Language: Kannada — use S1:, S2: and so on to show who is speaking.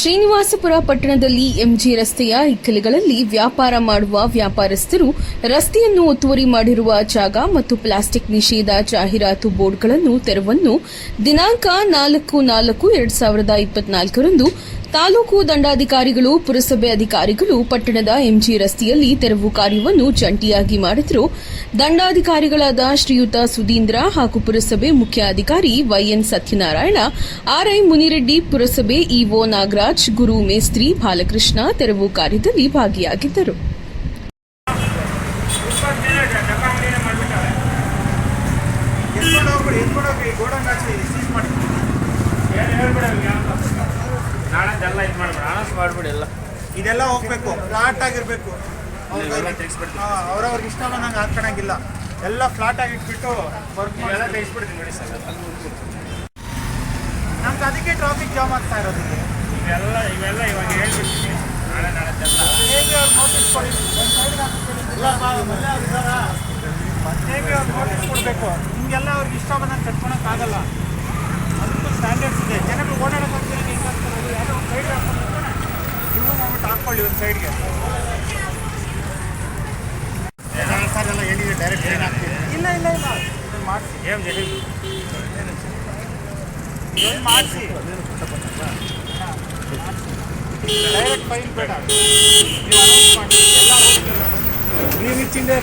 S1: ಶ್ರೀನಿವಾಸಪುರ ಪಟ್ಟಣದಲ್ಲಿ ಎಂಜಿ ರಸ್ತೆಯ ಇಕ್ಕಲೆಗಳಲ್ಲಿ ವ್ಯಾಪಾರ ಮಾಡುವ ವ್ಯಾಪಾರಸ್ಥರು ರಸ್ತೆಯನ್ನು ಒತ್ತುವರಿ ಮಾಡಿರುವ ಜಾಗ ಮತ್ತು ಪ್ಲಾಸ್ಟಿಕ್ ನಿಷೇಧ ಜಾಹೀರಾತು ಬೋರ್ಡ್ಗಳನ್ನು ತೆರವನ್ನು ದಿನಾಂಕ ನಾಲ್ಕು ನಾಲ್ಕು ಎರಡ್ ಸಾವಿರದ ಇಪ್ಪತ್ನಾಲ್ಕರಂದು ತಾಲೂಕು ದಂಡಾಧಿಕಾರಿಗಳು ಪುರಸಭೆ ಅಧಿಕಾರಿಗಳು ಪಟ್ಟಣದ ಎಂಜಿ ರಸ್ತೆಯಲ್ಲಿ ತೆರವು ಕಾರ್ಯವನ್ನು ಜಂಟಿಯಾಗಿ ಮಾಡಿದರು. ದಂಡಾಧಿಕಾರಿಗಳಾದ ಶ್ರೀಯುತ ಸುಧೀಂದ್ರ ಹಾಗೂ ಪುರಸಭೆ ಮುಖ್ಯ ಅಧಿಕಾರಿ ವೈಎನ್ ಸತ್ಯನಾರಾಯಣ ಆರ್ಐ ಮುನಿರೆಡ್ಡಿ ಪುರಸಭೆ ಇಒ ನಾಗರಾಜ್ ಗುರು ಮೇಸ್ತ್ರಿ ಬಾಲಕೃಷ್ಣ ತೆರವು ಕಾರ್ಯದಲ್ಲಿ ಭಾಗಿಯಾಗಿದ್ದರು.
S2: ನಾಳೆದೆಲ್ಲ ಇದು ಮಾಡ್ಬೇಡ. ಅನೌನ್ಸ್ ಮಾಡ್ಬಿಡಿ ಎಲ್ಲ.
S3: ಇದೆಲ್ಲ ಹೋಗ್ಬೇಕು. ಫ್ಲಾಟ್ ಆಗಿರ್ಬೇಕು. ಅವ್ರವ್ರಿಗೆ ಇಷ್ಟ ಬಂದಂಗೆ ಹಾಕೊಳಂಗಿಲ್ಲ ಎಲ್ಲ ಫ್ಲಾಟ್ ಆಗಿ ಇಟ್ಬಿಟ್ಟು ವರ್ಕ್
S2: ಎಲ್ಲ ತೆಗಿಸ್ಬಿಡ್ತೀನಿ ನೋಡಿ ಸರ್
S3: ನಮ್ಗೆ ಅದಕ್ಕೆ ಟ್ರಾಫಿಕ್ ಜಾಮ್ ಆಗ್ತಾ ಇರೋದು.
S2: ಇವೆಲ್ಲ ಇವೆಲ್ಲ ಇವಾಗ ಹೇಳ್ಬಿಡ್ತೀನಿ. ನಾಳೆ ನಾಳೆದೆಲ್ಲ.
S3: ಹೇಗೆ ಅವ್ರು ನೋಟಿಸ್ ಕೊಡಿ ಒಂದು ಸೈಡ್ಗೆ ಹೇಗೆ ಅವ್ರು ನೋಟಿಸ್ ಕೊಡಬೇಕು? ಹಿಂಗೆಲ್ಲ ಅವ್ರಿಗೆ ಇಷ್ಟ ಬಂದಂಗೆ ಕಟ್ಕೊಳಕ್ಕಾಗಲ್ಲ. ಅದಕ್ಕೂ ಸ್ಟ್ಯಾಂಡರ್ಡ್ಸ್ ಇದೆ. ಹಾಕ್ಕೊಳ್ಳಿ ಒಂದು ಸೈಡ್ಗೆ ಸರ್ ಎಲ್ಲ ಹೇಳಿದ್ರೆ ಡೈರೆಕ್ಟ್ ಏನು ಹಾಕ್ತೀವಿ ಇಲ್ಲ ಇಲ್ಲ ಇಲ್ಲ. ಮಾಡಿಸಿ.
S2: ಏನು
S3: ಮಾಡಿಸಿ. ಡೈರೆಕ್ಟ್ ಫೈಲ್ ಬೇಡ. ನೀವು ಅನೌನ್ಸ್ ಮಾಡಿ ಎಲ್ಲ ಇಚ್ಚಿಂದೆ ಇಚ್ಚಿಂದೆ